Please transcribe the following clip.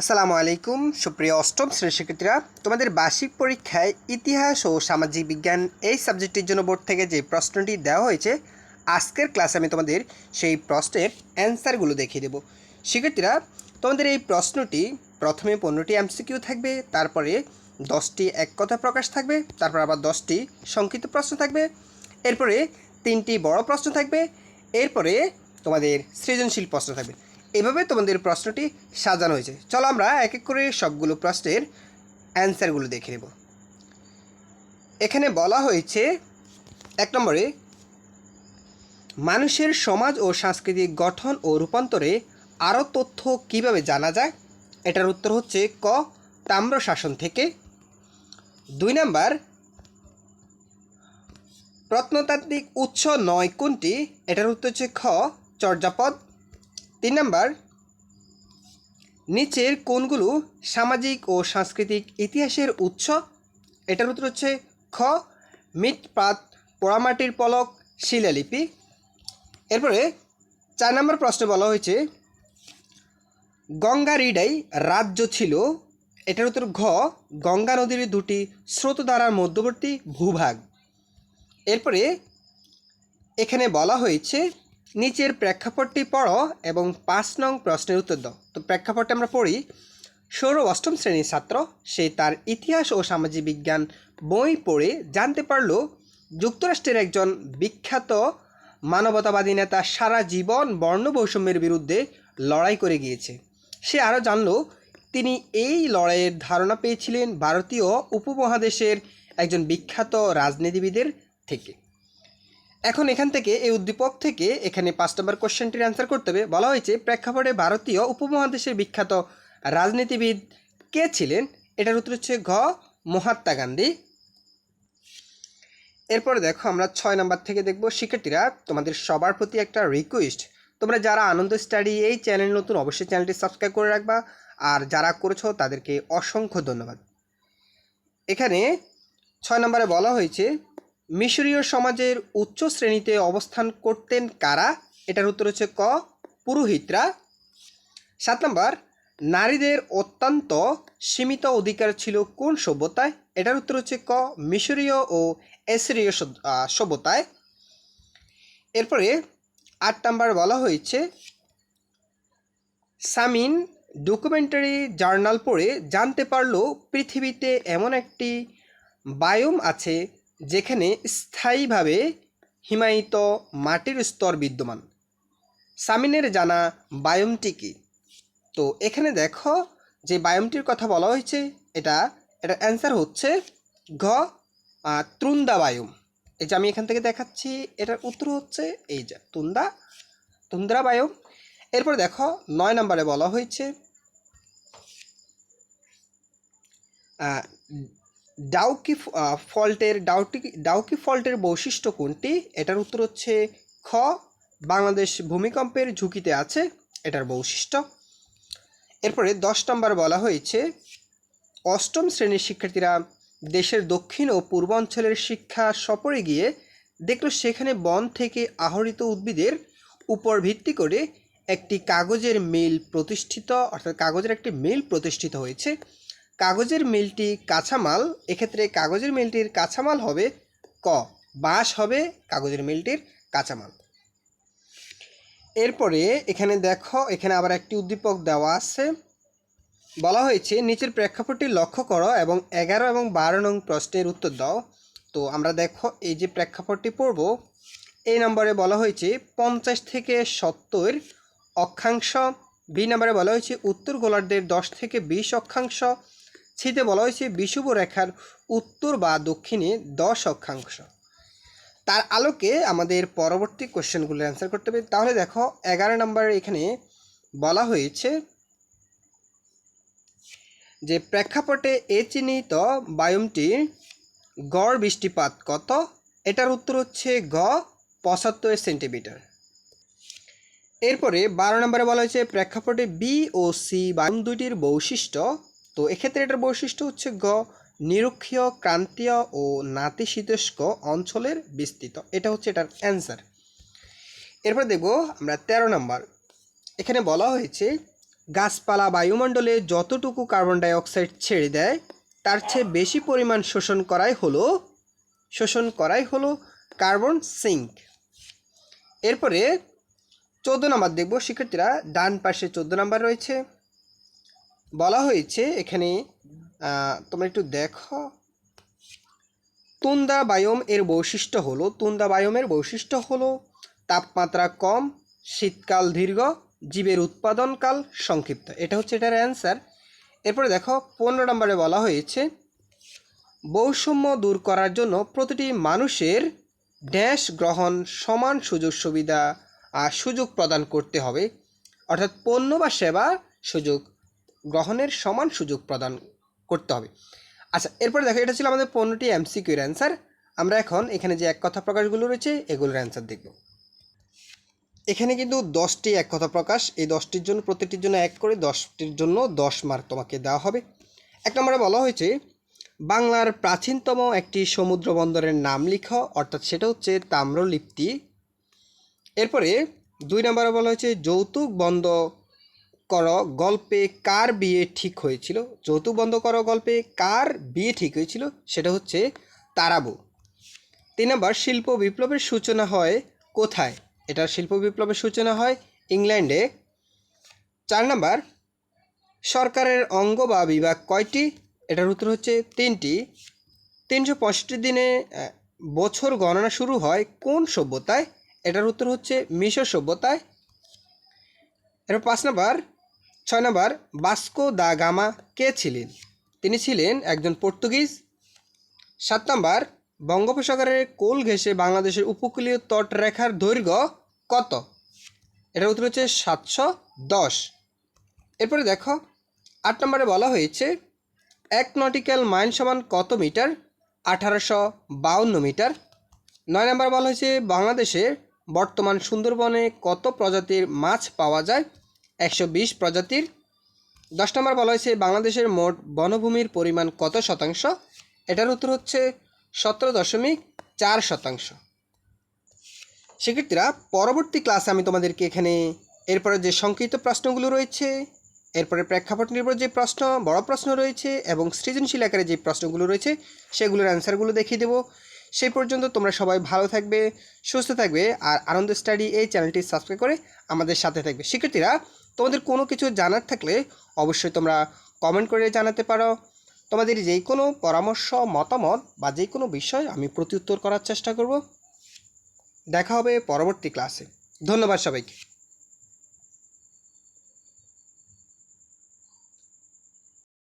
আসসালামু আলাইকুম, সুপ্রিয় অষ্টম শ্রেণির শিক্ষার্থীরা। তোমাদের বার্ষিক পরীক্ষায় ইতিহাস ও সামাজিক বিজ্ঞান এই সাবজেক্টের জন্য বোর্ড থেকে যে প্রশ্নটি দেওয়া হয়েছে, আজকের ক্লাসে আমি তোমাদের সেই প্রশ্নের অ্যান্সারগুলো দেখিয়ে দেবো। শিক্ষার্থীরা, তোমাদের এই প্রশ্নটি প্রথমে পনেরোটি এমসিকিউ থাকবে, তারপরে দশটি এক কথা প্রকাশ থাকবে, তারপর আবার দশটি সংক্ষিপ্ত প্রশ্ন থাকবে, এরপরে তিনটি বড় প্রশ্ন থাকবে, এরপরে তোমাদের সৃজনশীল প্রশ্ন থাকবে। এভাবে তোমাদের প্রশ্নটি সাজানো হয়েছে। চলো আমরা এক এক করে সবগুলো প্রশ্নের অ্যান্সারগুলো দেখে নেব। এখানে বলা হয়েছে, এক নম্বরে, মানুষের সমাজ ও সাংস্কৃতিক গঠন ও রূপান্তরে আরও তথ্য কীভাবে জানা যায়? এটার উত্তর হচ্ছে ক, তাম্র শাসন থেকে। দুই নাম্বার, প্রত্নতাত্ত্বিক উৎস নয় কোনটি? এটার উত্তর হচ্ছে খ, চর্যাপদ। তিন নাম্বার, নিচের কোনগুলো সামাজিক ও সাংস্কৃতিক ইতিহাসের উৎস। এটার উত্তর হচ্ছে খ, মৃৎপাত, পোড়ামাটির পলক, শিলালিপি। এরপরে চার নম্বর প্রশ্নে বলা হয়েছে, গঙ্গা রিডাই রাজ্য ছিল। এটার উত্তর ঘ, গঙ্গা নদীর দুটি স্রোতধারার মধ্যবর্তী ভূভাগ। এরপরে এখানে বলা হয়েছে নিচের প্রেক্ষাপটটি পড়ো এবং পাঁচ নং প্রশ্নের উত্তর দাও। তো প্রেক্ষাপটে আমরা পড়ি সৌর অষ্টম শ্রেণির ছাত্র, সে তার ইতিহাস ও সামাজিক বিজ্ঞান বই পড়ে জানতে পারল যুক্তরাষ্ট্রের একজন বিখ্যাত মানবতাবাদী নেতা সারা জীবন বর্ণ বৈষম্যের বিরুদ্ধে লড়াই করে গিয়েছে। সে আরও জানল, তিনি এই লড়াইয়ের ধারণা পেয়েছিলেন ভারতীয় উপমহাদেশের একজন বিখ্যাত রাজনীতিবিদের থেকে। এখন এখান থেকে এই উদ্দীপক থেকে এখানে পাঁচ নম্বর কোশ্চেনটির অ্যান্সার করতে হবে। বলা হয়েছে, প্রেক্ষাপটে ভারতীয় উপমহাদেশের বিখ্যাত রাজনীতিবিদ কে ছিলেন? এটার উত্তর হচ্ছে ঘ, মহাত্মা গান্ধী। এরপরে দেখো, আমরা ছয় নম্বর থেকে দেখব, শিক্ষার্থীরা, তোমাদের সবার প্রতি একটা রিকোয়েস্ট তোমরা যারা আনন্দ স্টাডি এই চ্যানেল নতুন, অবশ্যই চ্যানেলটি সাবস্ক্রাইব করে রাখবা। আর যারা করেছ, তাদেরকে অসংখ্য ধন্যবাদ। এখানে ছয় নম্বরে বলা হয়েছে মিশরীয় সমাজের উচ্চ শ্রেণীতে অবস্থান করতেন কারা? এটার উত্তর হচ্ছে ক, পুরোহিতরা। সাত নম্বর, নারীদের অত্যন্ত সীমিত অধিকার ছিল কোন সভ্যতায়? এটার উত্তর হচ্ছে ক, মিশরীয় ও এসরীয় সভ্যতায়। এরপরে আট নাম্বার বলা হয়েছে, সামিন ডকুমেন্টারি জার্নাল পড়ে জানতে পারল পৃথিবীতে এমন একটি বায়োম আছে যেখানে স্থায়ীভাবে হিমায়িত মাটির স্তর বিদ্যমান। সামিনের জানা বায়োমটি কি? তো এখানে দেখো যে বায়োমটির কথা বলা হয়েছে, এটা এটা অ্যান্সার হচ্ছে ঘ ত্রুন্দা বায়োম এই যে আমি এখান থেকে দেখাচ্ছি, এটার উত্তর হচ্ছে এই যে তুন্দা তুন্দ্রা বায়োম এরপর দেখো নয় নম্বরে বলা হয়েছে ডাউকি ফল্টের ডাউটি ডাউকি ফল্টের বৈশিষ্ট্য কোনটি? এটার উত্তর হচ্ছে খ, বাংলাদেশ ভূমিকম্পের ঝুঁকিতে আছে, এটার বৈশিষ্ট্য। এরপরে দশ নম্বর বলা হয়েছে, অষ্টম শ্রেণির শিক্ষার্থীরা দেশের দক্ষিণ ও পূর্বাঞ্চলের শিক্ষা সফরে গিয়ে দেখল সেখানে বন থেকে আহরিত উদ্ভিদের উপর ভিত্তি করে একটি কাগজের মিল প্রতিষ্ঠিত, অর্থাৎ কাগজের একটি মিল প্রতিষ্ঠিত হয়েছে। কাগজের মিলটি কাঁচামাল, এক্ষেত্রে কাগজের মিলটির কাঁচামাল হবে ক, বাঁশ হবে কাগজের মিলটির কাঁচামাল। এরপরে এখানে দেখো, এখানে আবার একটি উদ্দীপক দেওয়া আছে। বলা হয়েছে, নিচের প্রেক্ষাপটটি লক্ষ্য করো এবং এগারো এবং বারো নং প্রশ্নের উত্তর দাও। তো আমরা দেখো, এই যে প্রেক্ষাপটটি পড়ব, এই নম্বরে বলা হয়েছে, পঞ্চাশ থেকে সত্তর অক্ষাংশ, বি নম্বরে বলা হয়েছে, উত্তর গোলার্ধের দশ থেকে বিশ অক্ষাংশ ছিতে বলা হয়েছে বিষুব রেখার উত্তর বা দক্ষিণে দশ অক্ষাংশ। তার আলোকে আমাদের পরবর্তী কোশ্চেনগুলো অ্যান্সার করতে হবে। তাহলে দেখো, এগারো নম্বরে এখানে বলা হয়েছে যে প্রেক্ষাপটে এ চিহ্নিত বায়ুমটির গড় বৃষ্টিপাত কত? এটার উত্তর হচ্ছে গ, পঁচাত্তর সেন্টিমিটার। এরপরে বারো নম্বরে বলা হয়েছে প্রেক্ষাপটে বি ও সি বায়ুম দুটির বৈশিষ্ট্য তো এক্ষেত্রে এটার বৈশিষ্ট্য হচ্ছে গ, নিরক্ষীয়, ক্রান্তীয় ও নাতিশীতোষ্ণ অঞ্চলের বিস্তৃত। এটা হচ্ছে এটার অ্যান্সার এরপর দেখব আমরা তেরো নম্বর। এখানে বলা হয়েছে, গাছপালা বায়ুমণ্ডলে যতটুকু কার্বন ডাই অক্সাইড ছেড়ে দেয়, তার চেয়ে বেশি পরিমাণ শোষণ করাই হলো, শোষণ করাই হলো কার্বন সিঙ্ক এরপরে চোদ্দ নাম্বার দেখব, শিক্ষার্থীরা ডান পাশে চোদ্দ নাম্বার রয়েছে। বলা হয়েছে এখানে তোমরা একটু দেখো। তুন্দা বায়ম এর বৈশিষ্ট্য হলো তুন্দা বায়মের বৈশিষ্ট্য হলো তাপমাত্রা কম, শীতকাল দীর্ঘ, জীবের উৎপাদনকাল সংক্ষিপ্ত। এটা হচ্ছে এটার অ্যান্সার এরপরে দেখো, পনেরো নম্বরে বলা হয়েছে, বৈষম্য দূর করার জন্য প্রতিটি মানুষের ড্যাশ গ্রহণ সমান সুযোগ সুবিধা আর সুযোগ প্রদান করতে হবে। অর্থাৎ পণ্য বা সেবা সুযোগ। গ্রহণের সমান সুযোগ প্রদান করতে হবে। আচ্ছা এরপরে দেখো, এটা ছিল আমাদের পনেরোটি এমসিকিউর অ্যান্সার আমরা এখন এখানে যে এক কথা প্রকাশগুলো রয়েছে, এগুলোর অ্যান্সার দেখব। এখানে কিন্তু দশটি এক কথা প্রকাশ। এই দশটির জন্য, প্রত্যেকটির জন্য এক করে, দশটির জন্য দশ মার্ক তোমাকে দেওয়া হবে। এক নম্বরে বলা হয়েছে, বাংলার প্রাচীনতম একটি সমুদ্র বন্দরের নাম লিখো, অর্থাৎ সেটা হচ্ছে তাম্রলিপ্তি এরপরে দুই নম্বরে বলা হয়েছে, যৌতুক বন্ধ করো, গল্পে কার বিয়ে ঠিক হয়েছিল? যৌতুক বন্ধ করো, গল্পে কার বিয়ে ঠিক হয়েছিল? সেটা হচ্ছে তারাবু। তিন নম্বর, শিল্প বিপ্লবের সূচনা হয় কোথায়? এটার শিল্প বিপ্লবের সূচনা হয় ইংল্যান্ডে। চার নম্বর, সরকারের অঙ্গ বা বিভাগ কয়টি? এটার উত্তর হচ্ছে তিনটি। তিনশো পঁয়ষট্টি দিনে বছর গণনা শুরু হয় কোন সভ্যতায়? এটার উত্তর হচ্ছে মিশর সভ্যতায়। এরপর পাঁচ নম্বর ছয় নম্বর, বাস্কো দা গামা কে ছিলেন? তিনি ছিলেন একজন পর্তুগিজ। সাত নম্বর, বঙ্গোপসাগরের কোল ঘেঁষে বাংলাদেশের উপকূলীয় তটরেখার দৈর্ঘ্য কত? এটার উত্তর হচ্ছে সাতশো দশ। এরপরে দেখো, আট নম্বরে বলা হয়েছে, এক নটিক্যাল মাইল সমান কত মিটার? আঠারোশো বাউন্ন মিটার। নয় নম্বর বলা হয়েছে বাংলাদেশে বর্তমান সুন্দরবনে কত প্রজাতির মাছ পাওয়া যায়? একশো বিশ প্রজাতির। দশ নম্বর বলা হয়েছে, বাংলাদেশের মোট বনভূমির পরিমাণ কত শতাংশ? এটার উত্তর হচ্ছে সতেরো দশমিক চার শতাংশ। শিক্ষার্থীরা, পরবর্তী ক্লাসে আমি তোমাদেরকে এখানে এরপরে যে সংক্ষিপ্ত প্রশ্নগুলো রয়েছে, এরপরে প্রেক্ষাপট নির্ভর যে প্রশ্ন, বড় প্রশ্ন রয়েছে এবং সৃজনশীল আকারে যে প্রশ্নগুলো রয়েছে, সেগুলোর অ্যান্সারগুলো দেখিয়ে দেবো। সেই পর্যন্ত তোমরা সবাই ভালো থাকবে, সুস্থ থাকবে, আর আনন্দ স্টাডি এই চ্যানেলটি সাবস্ক্রাইব করে আমাদের সাথে থাকবে। শিক্ষার্থীরা তোমাদের কোনো কিছু জানার থাকলে অবশ্যই তোমরা কমেন্ট করে জানাতে পারো। তোমাদের যে কোনো পরামর্শ, মতামত বা যে কোনো বিষয় আমি প্রত্যুত্তর করার চেষ্টা করব। দেখা হবে পরবর্তী ক্লাসে ধন্যবাদ সবাইকে।